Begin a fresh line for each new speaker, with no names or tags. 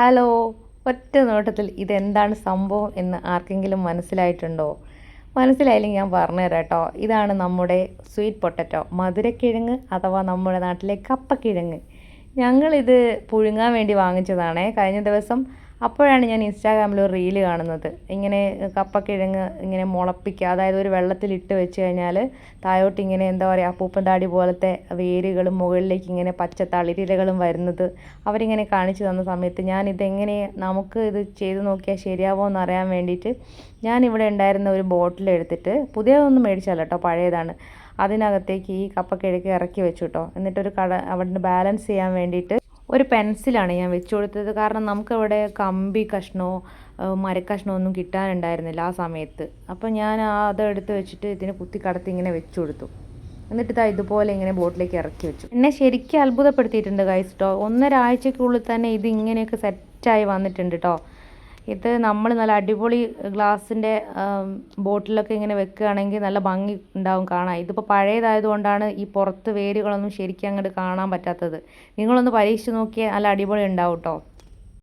Hello ഒറ്റ നോട്ടത്തിൽ ഇതെന്താണ് സംഭവം എന്ന് ആർക്കെങ്കിലും മനസ്സിലായിട്ടുണ്ടോ? മനസ്സിലായില്ലെങ്കിൽ ഞാൻ പറഞ്ഞുതരാം കേട്ടോ ഇതാണ് നമ്മുടെ സ്വീറ്റ് പൊട്ടറ്റോ. മധുരക്കിഴങ്ങ് അഥവാ നമ്മുടെ നാട്ടിലെ കപ്പക്കിഴങ്ങ്. ഞങ്ങളിത് പുഴുങ്ങാൻ വേണ്ടി വാങ്ങിച്ചതാണേ. കഴിഞ്ഞ ദിവസം അപ്പോഴാണ് ഞാൻ ഇൻസ്റ്റാഗ്രാമിൽ ഒരു റീൽ കാണുന്നത്. ഇങ്ങനെ കപ്പക്കിഴങ്ങ് ഇങ്ങനെ മുളപ്പിക്കുക അതായത് ഒരു വെള്ളത്തിലിട്ട് വെച്ച് കഴിഞ്ഞാൽ താഴോട്ട് ഇങ്ങനെ എന്താ പറയുക അപ്പൂപ്പൻ താടി പോലത്തെ വേരുകളും മുകളിലേക്ക് ഇങ്ങനെ പച്ച തളിരിലകളും വരുന്നത് അവരിങ്ങനെ കാണിച്ചു തന്ന സമയത്ത് ഞാൻ ഇതെങ്ങനെ നമുക്ക് ഇത് ചെയ്ത് നോക്കിയാൽ ശരിയാവോ എന്ന് അറിയാൻ വേണ്ടിയിട്ട് ഞാൻ ഇവിടെ ഉണ്ടായിരുന്ന ഒരു ബോട്ടിൽ എടുത്തിട്ട് പുതിയതൊന്നും മേടിച്ചല്ല കേട്ടോ പഴയതാണ്. അതിനകത്തേക്ക് ഈ കപ്പക്കിഴക്ക് ഇറക്കി വെച്ചു കേട്ടോ എന്നിട്ടൊരു കട അവിടെ ബാലൻസ് ചെയ്യാൻ വേണ്ടിയിട്ട് ഒരു പെൻസിലാണ് ഞാൻ വെച്ച് കൊടുത്തത്. കാരണം നമുക്കവിടെ കമ്പി കഷ്ണമോ മരക്കഷ്ണമോ ഒന്നും കിട്ടാനുണ്ടായിരുന്നില്ല ആ സമയത്ത്. അപ്പോൾ ഞാൻ ആ അതെടുത്ത് വെച്ചിട്ട് ഇതിനെ കുത്തി കടത്തി ഇങ്ങനെ വെച്ച് കൊടുത്തു. എന്നിട്ട് ഇതാ ഇതുപോലെ ഇങ്ങനെ ബോട്ടിലേക്ക് ഇറക്കി വെച്ചു. എന്നെ ശരിക്കും അത്ഭുതപ്പെടുത്തിയിട്ടുണ്ട് ഗൈസ് കേട്ടോ ഒന്നര ആഴ്ചക്കുള്ളിൽ തന്നെ ഇത് ഇങ്ങനെയൊക്കെ സെറ്റായി വന്നിട്ടുണ്ട് കേട്ടോ ഇത് നമ്മൾ നല്ല അടിപൊളി ഗ്ലാസിന്റെ ബോട്ടിലൊക്കെ ഇങ്ങനെ വെക്കുകയാണെങ്കിൽ നല്ല ഭംഗി ഉണ്ടാവും കാണാൻ. ഇതിപ്പോൾ പഴയതായതുകൊണ്ടാണ് ഈ പുറത്ത് വേരുകളൊന്നും ശരിക്കും അങ്ങോട്ട് കാണാൻ പറ്റാത്തത്. നിങ്ങളൊന്ന് പരീക്ഷിച്ച് നോക്കിയാൽ നല്ല അടിപൊളി ഉണ്ടാവും കേട്ടോ